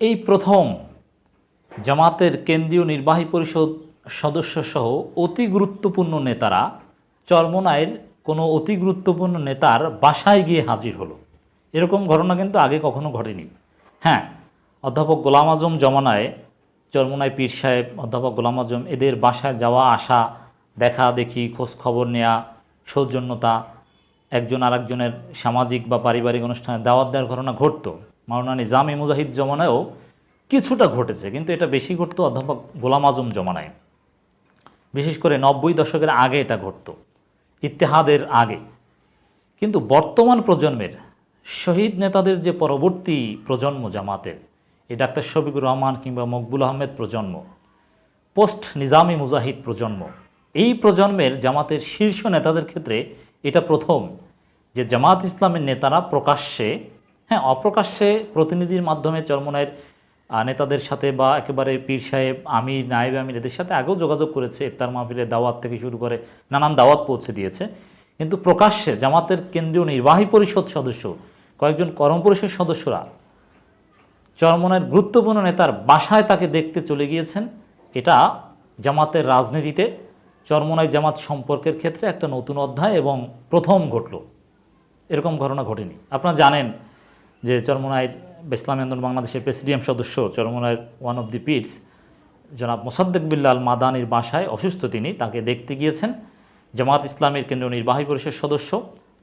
এই প্রথম জামাতের কেন্দ্রীয় নির্বাহী পরিষদ সদস্য সহ অতি গুরুত্বপূর্ণ নেতারা চরমনায়ের কোনো অতি গুরুত্বপূর্ণ নেতার বাসায় গিয়ে হাজির হলো। এরকম ঘটনা কিন্তু আগে কখনো ঘটেনি। হ্যাঁ অধ্যাপক গোলাম আজম জমানায় চরমনায় পীর সাহেব, অধ্যাপক গোলাম আজম এদের বাসায় যাওয়া, আসা, দেখা, দেখি, খোঁজ খবর নেওয়া সৌজন্যতা, একজন আরেকজনের সামাজিক বা পারিবারিক অনুষ্ঠানে দাওয়াত দেওয়ার ঘটনা ঘটতো। মাওলানা নিজামে মুজাহিদ জমানায়ও কিছুটা ঘটেছে, কিন্তু এটা বেশি ঘটতো অধ্যাপক গোলাম আজম জমানায়। বিশেষ করে নব্বই দশকের আগে এটা ঘটতো, ইত্তেহাদের আগে। কিন্তু বর্তমান প্রজন্মের শহীদ নেতাদের যে পরবর্তী প্রজন্ম জামাতের, এই ডাক্তার শফিকুর রহমান কিংবা মকবুল আহমেদ প্রজন্ম, পোস্ট নিজামি মুজাহিদ প্রজন্ম, এই প্রজন্মের জামাতের শীর্ষ নেতাদের ক্ষেত্রে এটা প্রথম যে জামাত ইসলামের নেতারা প্রকাশ্যে হ্যাঁ অপ্রকাশ্যে প্রতিনিধির মাধ্যমে চরমনায়ের নেতাদের সাথে বা একেবারে পীর সাহেব, আমির, নায়েব আমির এদের সাথে আগেও যোগাযোগ করেছে, ইফতার মাহফিলের দাওয়াত থেকে শুরু করে নানান দাওয়াত পৌঁছে দিয়েছে। কিন্তু প্রকাশ্যে জামাতের কেন্দ্রীয় নির্বাহী পরিষদ সদস্য, কয়েকজন কর্ম পরিষদ সদস্যরা চরমনের গুরুত্বপূর্ণ নেতার বাসায় তাকে দেখতে চলে গিয়েছেন। এটা জামাতের রাজনীতিতে চরমনায় জামাত সম্পর্কের ক্ষেত্রে একটা নতুন অধ্যায় এবং প্রথম ঘটল। এরকম ঘটনা ঘটেনি। আপনারা জানেন যে চরমনায় ইসলামী আন্দোলন বাংলাদেশের প্রেসিডিয়াম সদস্য চরমনায়ের ওয়ান অফ দি পিটস জনাব মোসাদ্দেক বিল্লাল মাদানির বাসায় অসুস্থ তিনি, তাকে দেখতে গিয়েছেন। জামাত ইসলামের কেন্দ্রীয় নির্বাহী পরিষদ সদস্য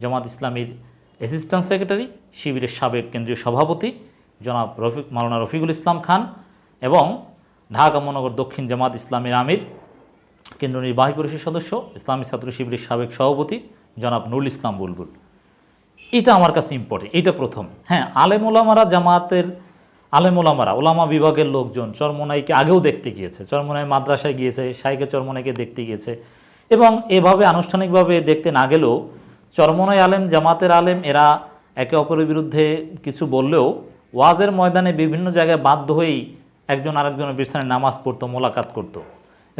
জামাত ইসলামীর অ্যাসিস্ট্যান্ট সেক্রেটারি শিবিরের সাবেক কেন্দ্রীয় সভাপতি, জনাব রফিক, মাওলানা রফিকুল ইসলাম খান এবং ঢাকা মহানগর দক্ষিণ জামাত ইসলামের আমির, কেন্দ্রীয় নির্বাহী পরিষদ সদস্য, ইসলামী ছাত্র শিবিরের সাবেক সভাপতি, জনাব নুরুল ইসলাম বুলবুল। এটা আমার কাছে ইম্পর্টেন্ট এটা প্রথম। হ্যাঁ আলেম ওলামারা জামাতের, আলেম ওলামারা ওলামা বিভাগের লোকজন চরমোনাইকে আগেও দেখতে গিয়েছে, চরমনাই মাদ্রাসায় গিয়েছে সাইকে চরমনাইকে দেখতে গিয়েছে। এবং এভাবে আনুষ্ঠানিকভাবে দেখতে না গেলেও চরমোনাই আলেম, জামাতের আলেম, এরা একে অপরের বিরুদ্ধে কিছু বললেও ওয়াজের ময়দানে বিভিন্ন জায়গায় বাধ্য হয়েই একজন আরেকজনের পিছনে নামাজ পড়তো, মোলাকাত করতো।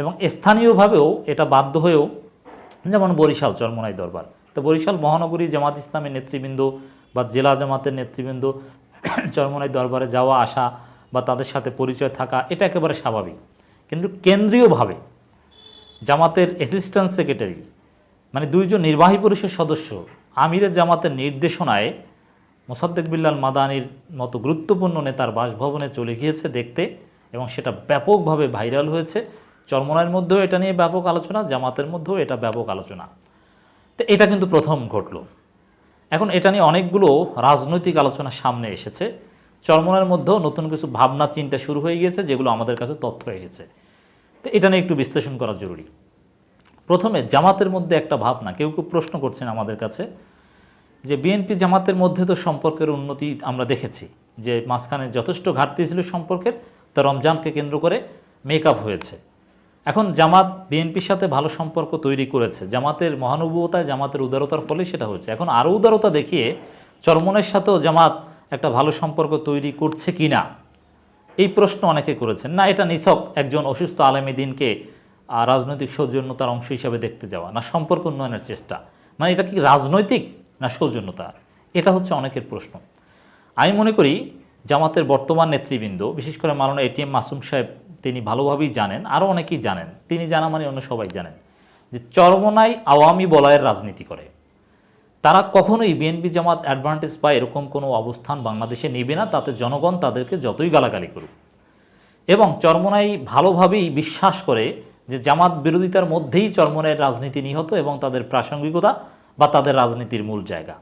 এবং স্থানীয়ভাবেও এটা বাধ্য হয়েও, যেমন বরিশাল চরমোনাই দরবার। তো বরিশাল মহানগরী জামাত ইসলামের নেতৃবৃন্দ বা জেলা জামাতের নেতৃবৃন্দ, চরমনাই দরবারে যাওয়া, আসা বা তাদের সাথে পরিচয় থাকা, এটা একেবারে স্বাভাবিক। কিন্তু কেন্দ্রীয়ভাবে জামাতের অ্যাসিস্ট্যান্ট সেক্রেটারি মানে দুইজন নির্বাহী পরিষদ সদস্য আমিরের জামাতের নির্দেশনায় মোসাদ্দেক বিল্লাল মাদানির মতো গুরুত্বপূর্ণ নেতার বাসভবনে চলে গিয়েছে দেখতে এবং সেটা ব্যাপকভাবে ভাইরাল হয়েছে। চরমনায়ের মধ্যেও এটা নিয়ে ব্যাপক আলোচনা, জামাতের মধ্যেও এটা ব্যাপক আলোচনা। তো এটা কিন্তু প্রথম ঘটলো। এখন এটা নিয়ে অনেকগুলো রাজনৈতিক আলোচনা সামনে এসেছে। চরমনার মধ্যেও নতুন কিছু ভাবনা, চিন্তা শুরু হয়ে গিয়েছে, যেগুলো আমাদের কাছে তথ্য এসেছে। তো এটা নিয়ে একটু বিশ্লেষণ করা জরুরি। প্রথমে জামাতের মধ্যে একটা ভাবনা, কেউ কেউ প্রশ্ন করছেন আমাদের কাছে যে বিএনপি জামাতের মধ্যে তো সম্পর্কের উন্নতি আমরা দেখেছি, যে মাঝখানে যথেষ্ট ঘাটতি ছিল সম্পর্কের, তা রমজানকে কেন্দ্র করে মেকআপ হয়েছে। এখন জামাত বিএনপির সাথে ভালো সম্পর্ক তৈরি করেছে। জামাতের মহানুভবতায় জামাতের উদারতার ফলে সেটা হয়েছে। এখন আরও উদারতা দেখিয়ে চরমনের সাথেও জামাত একটা ভালো সম্পর্ক তৈরি করছে কি না এই প্রশ্ন অনেকে করেছেন। না, এটা নিছক একজন অসুস্থ আলেমী দিনকে রাজনৈতিক সৌজন্যতার অংশ হিসাবে দেখতে যাওয়া। না, সম্পর্ক উন্নয়নের চেষ্টা। মানে এটা কি রাজনৈতিক না সৌজন্যতা? এটা হচ্ছে অনেকের প্রশ্ন। আমি মনে করি জামাতের বর্তমান নেতৃবৃন্দ, বিশেষ করে মালানা এটিএম মাসুম সাহেব তিনি ভালোভাবেই জানেন, আরও অনেকেই জানেন। তিনি জানা মানে অন্য সবাই জানেন যে চরমনাই আওয়ামী বলয়ের রাজনীতি করে। তারা কখনোই বিএনপি জামাত অ্যাডভান্টেজ পায় এরকম কোনো অবস্থান বাংলাদেশে নেবে না, তাতে জনগণ তাদেরকে যতই গালাগালি করুক। এবং চরমনাই ভালোভাবেই বিশ্বাস করে যে জামাত বিরোধিতার মধ্যেই চরমনাইয়ের রাজনীতি নিহত এবং তাদের প্রাসঙ্গিকতা বা তাদের রাজনীতির মূল জায়গা।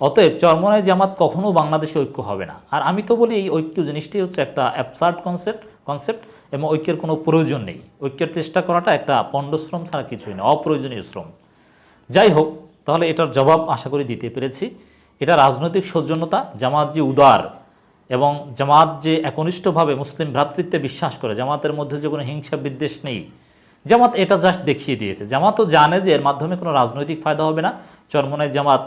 অতএব চরমনাই জামাত কখনো বাংলাদেশে ঐক্য হবে না। আর আমি তো বলি এই ঐক্য জিনিসটি হচ্ছে একটা অ্যাবসার্ড কনসেপ্ট কনসেপ্ট এবং ঐক্যের কোনো প্রয়োজন নেই। ঐক্যের চেষ্টা করাটা একটা পণ্ডশ্রম ছাড়া কিছুই না অপ্রয়োজনীয় শ্রম। যাই হোক, তাহলে এটার জবাব আশা করি দিতে পেরেছি। এটা রাজনৈতিক সৌজন্যতা, জামাত যে উদার এবং জামাত যে একনিষ্ঠভাবে মুসলিম ভ্রাতৃত্বে বিশ্বাস করে, জামাতের মধ্যে যে কোনো হিংসা বিদ্বেষ নেই। জামাত এটা জাস্ট দেখিয়ে দিয়েছে। জামাতও জানে যে এর মাধ্যমে কোনো রাজনৈতিক ফায়দা হবে না। চরমনায় জামাত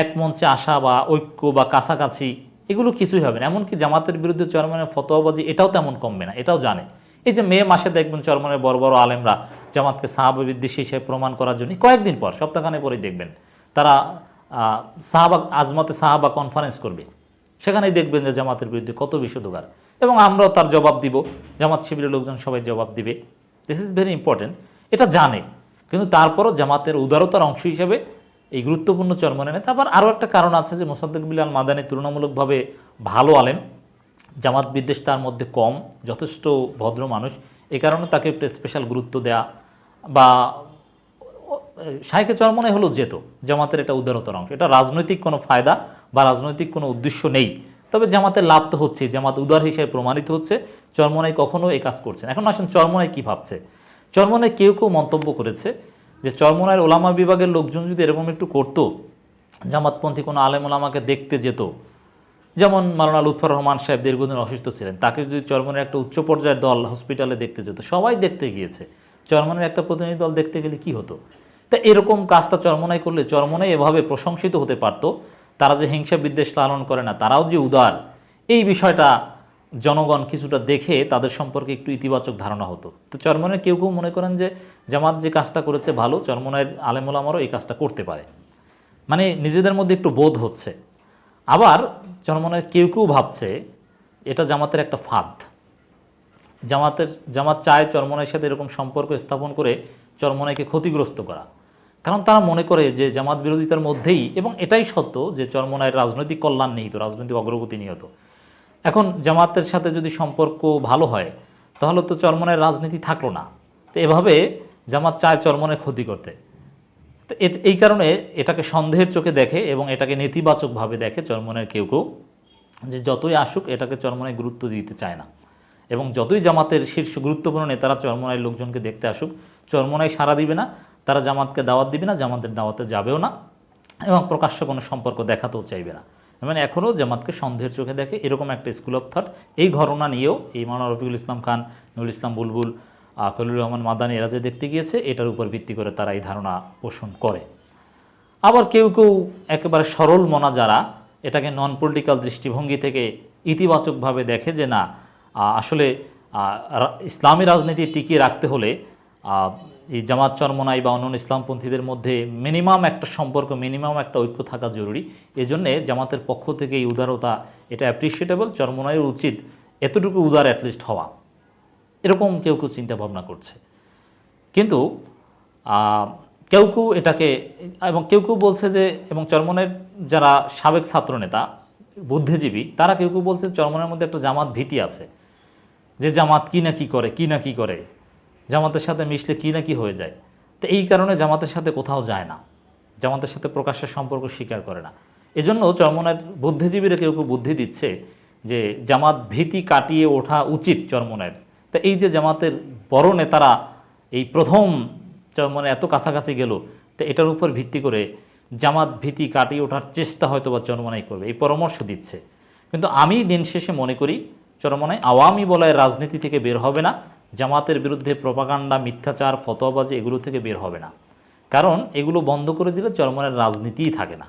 এক মঞ্চে আসা বা ঐক্য বা কাছাকাছি এগুলো কিছুই হবে না। এমনকি জামাতের বিরুদ্ধে চরমনের ফতোয়াবাজি এটাও তেমন কমবে না, এটাও জানে। এই যে মে মাসে দেখবেন চরমনের বড় বড় আলেমরা জামাতকে সাহাবা বিদ্বেষী হিসেবে প্রমাণ করার জন্য কয়েকদিন পর সপ্তাহখানে পরেই দেখবেন, তারা সাহাবা, আজমতে সাহাবা কনফারেন্স করবে। সেখানেই দেখবেন যে জামাতের বিরুদ্ধে কত বিষোদগার। এবং আমরাও তার জবাব দিব, জামাত শিবিরের লোকজন সবাই জবাব দিবে। দিস ইজ ভেরি ইম্পর্টেন্ট এটা জানে। কিন্তু তারপরও জামাতের উদারতার অংশ হিসেবে এই গুরুত্বপূর্ণ চরমনে নেতা আবার আরও একটা কারণ আছে যে মোসাদ্দেক বিলাল মাদানি তুলনামূলকভাবে ভালো আলেম। জামাত বিদ্বেষ তার মধ্যে কম, যথেষ্ট ভদ্র মানুষ। এ কারণে তাকে একটু স্পেশাল গুরুত্ব দেয়া বা শাইকে চরমনে হলো যেত, জামাতের এটা উদারতার অংশ। এটা রাজনৈতিক কোনো ফায়দা বা রাজনৈতিক কোনো উদ্দেশ্য নেই। তবে জামাতের লাভ তো হচ্ছে জামাত উদার হিসেবে প্রমাণিত হচ্ছে, চরমনাই কখনো এই কাজ করছে না। এখন আসেন চরমনাই কি ভাবছে? চরমনায় কেউ কেউ মন্তব্য করেছে যে চরমনায়ের ওলামা বিভাগের লোকজন যদি এরকম একটু করতো, জামাতপন্থী কোনো আলেম ওলামাকে দেখতে যেত, যেমন মালানা লুৎফর রহমান সাহেব দীর্ঘদিন অসুস্থ ছিলেন, তাকে যদি চরমনের একটা উচ্চ পর্যায়ের দল হসপিটালে দেখতে যেত, সবাই দেখতে গিয়েছে। চরমনের একটা প্রতিনিধি দল দেখতে গেলে কি হতো? তা এরকম কাজটা চরমনাই করলে চরমনাই এভাবে প্রশংসিত হতে পারতো, তারা যে হিংসা বিদ্বেষ লালন করে না, তারাও যে উদার, এই বিষয়টা জনগণ কিছুটা দেখে তাদের সম্পর্কে একটু ইতিবাচক ধারণা হতো। তো চরমনের কেউ কেউ মনে করেন যে জামাত যে কাজটা করেছে ভালো চরমনের আলেমুলামারও এই কাজটা করতে পারে। মানে নিজেদের মধ্যে একটু বোধ হচ্ছে। আবার চরমনের কেউ কেউ ভাবছে এটা জামাতের একটা ফাঁদ। জামাতের, জামাত চায় চরমনের সাথে এরকম সম্পর্ক স্থাপন করে চরমনাইকে ক্ষতিগ্রস্ত করা। কারণ তারা মনে করে যে জামাত বিরোধিতার মধ্যেই এবং এটাই সত্য যে চরমনায়ের রাজনৈতিক কল্যাণ নিহিত, রাজনৈতিক অগ্রগতি নিহত। এখন জামাতের সাথে যদি সম্পর্ক ভালো হয়, তাহলে তো চরমনের রাজনীতি থাকল না। তো এভাবে জামাত চায় চরমনের ক্ষতি করতে। তো এই কারণে এটাকে সন্দেহের চোখে দেখে এবং এটাকে নেতিবাচকভাবে দেখে চরমনের কেউ কেউ যে যতই আসুক, এটাকে চরমনায় গুরুত্ব দিতে চায় না। এবং যতই জামাতের শীর্ষ গুরুত্বপূর্ণ নেতারা চরমনায় লোকজনকে দেখতে আসুক, চরমনায় সাড়া দিবে না, তারা জামাতকে দাওয়াত দিবে না, জামাতের দাওয়াতে যাবেও না এবং প্রকাশ্য কোনো সম্পর্ক দেখাতেও চাইবে না। মানে এখনও জামাতকে সন্দেহের চোখে দেখে এরকম একটা স্কুল অফ থট এই ঘটনা নিয়েও এই মাওলানা রফিকুল ইসলাম খান নুরুল ইসলাম বুলবুল আহ, খলিলুর রহমান মাদানি এরা যে দেখতে গিয়েছে এটার উপর ভিত্তি করে তারা এই ধারণা পোষণ করে। আবার কেউ কেউ একেবারে সরল মনা যারা এটাকে নন পলিটিক্যাল দৃষ্টিভঙ্গি থেকে ইতিবাচকভাবে দেখে যে না আসলে ইসলামী রাজনীতি টিকিয়ে রাখতে হলে এই জামাত চরমনাই বা অন্যান্য ইসলামপন্থীদের মধ্যে মিনিমাম একটা সম্পর্ক, মিনিমাম একটা ঐক্য থাকা জরুরি। এজন্যে জামাতের পক্ষ থেকে এই উদারতা, এটা অ্যাপ্রিসিয়েটেবল চরমনাইয়ের উচিত এতটুকু উদার অ্যাটলিস্ট হওয়া। এরকম কেউ কেউ চিন্তা ভাবনা করছে। কিন্তু কেউ কেউ এটাকে, এবং কেউ কেউ বলছে যে, এবং চরমনের যারা সাবেক ছাত্রনেতা, বুদ্ধিজীবী, তারা কেউ কেউ বলছে চরমনের মধ্যে একটা জামাত ভীতি আছে। যে জামাত কি না কি করে, কি না কি করে? জামাতের সাথে মিশলে কি না কি হয়ে যায়। তো এই কারণে জামাতের সাথে কোথাও যায় না। জামাতের সাথে প্রকাশ্যের সম্পর্ক স্বীকার করে না। এজন্য চরমনের বুদ্ধিজীবীরা কেউ কেউ বুদ্ধি দিচ্ছে যে জামাত ভীতি কাটিয়ে ওঠা উচিত চরমনের। তা এই যে জামাতের বড় নেতারা এই প্রথম চরমনে এত কাছাকাছি গেল, তো এটার উপর ভিত্তি করে জামাত ভীতি কাটিয়ে ওঠার চেষ্টা হয়তো বা চরমনাই করবে। এই পরামর্শ দিচ্ছে। কিন্তু আমি দিন শেষে মনে করি, চরমনায় আওয়ামী বলয়ের রাজনীতি থেকে বের হবে না। জামাতের বিরুদ্ধে প্রপাগান্ডা, মিথ্যাচার, ফতোয়াবাজি এগুলো থেকে বের হবে না। কারণ এগুলো বন্ধ করে দিলে চরমনের রাজনীতিই থাকে না।